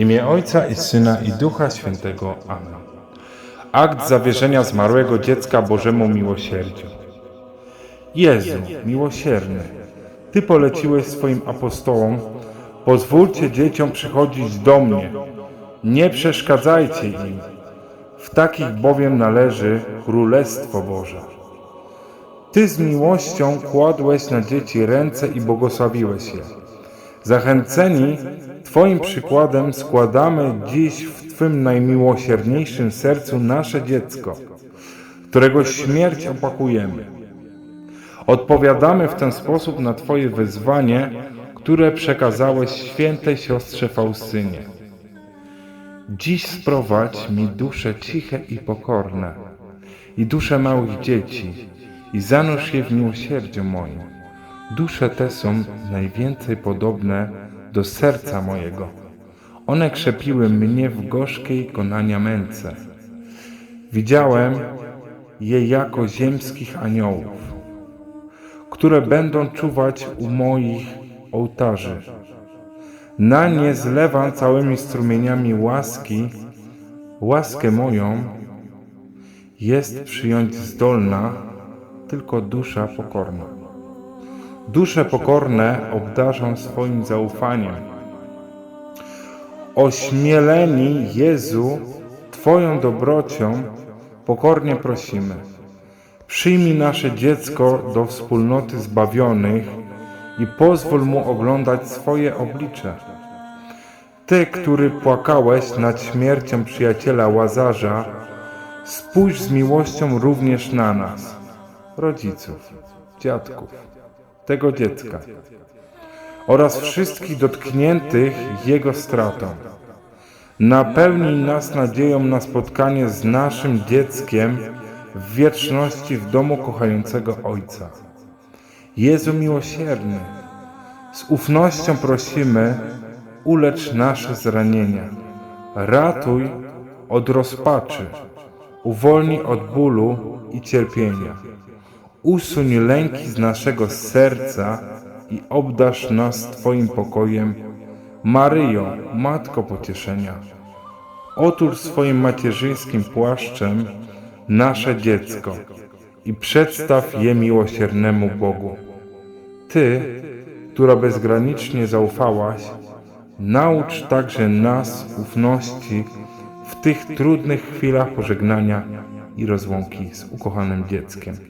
imię Ojca i Syna i Ducha Świętego. Amen. Akt zawierzenia zmarłego dziecka Bożemu miłosierdziu. Jezu, miłosierny, Ty poleciłeś swoim apostołom, pozwólcie dzieciom przychodzić do mnie, nie przeszkadzajcie im. W takich bowiem należy Królestwo Boże. Ty z miłością kładłeś na dzieci ręce i błogosławiłeś je. Zachęceni Twoim przykładem składamy dziś w Twym najmiłosierniejszym sercu nasze dziecko, którego śmierć opakujemy. Odpowiadamy w ten sposób na Twoje wyzwanie, które przekazałeś świętej siostrze Faustynie. Dziś sprowadź mi dusze ciche i pokorne i dusze małych dzieci i zanurz je w miłosierdziu moim. Dusze te są najwięcej podobne do serca mojego. One krzepiły mnie w gorzkiej konania męce. Widziałem je jako ziemskich aniołów, które będą czuwać u moich ołtarzy. Na nie zlewam całymi strumieniami łaski, łaskę moją jest przyjąć zdolna tylko dusza pokorna. Dusze pokorne obdarzą swoim zaufaniem. Ośmieleni Jezu, Twoją dobrocią pokornie prosimy. Przyjmij nasze dziecko do wspólnoty zbawionych i pozwól mu oglądać swoje oblicze. Ty, który płakałeś nad śmiercią przyjaciela Łazarza, spójrz z miłością również na nas, rodziców, dziadków, tego dziecka oraz wszystkich dotkniętych jego stratą. Napełnij nas nadzieją na spotkanie z naszym dzieckiem w wieczności w domu kochającego Ojca. Jezu miłosierny, z ufnością prosimy, ulecz nasze zranienia. Ratuj od rozpaczy, uwolnij od bólu i cierpienia. Usuń lęki z naszego serca i obdarz nas Twoim pokojem. Maryjo, Matko Pocieszenia, otul swoim macierzyńskim płaszczem nasze dziecko i przedstaw je miłosiernemu Bogu. Ty, która bezgranicznie zaufałaś, naucz także nas ufności w tych trudnych chwilach pożegnania i rozłąki z ukochanym dzieckiem.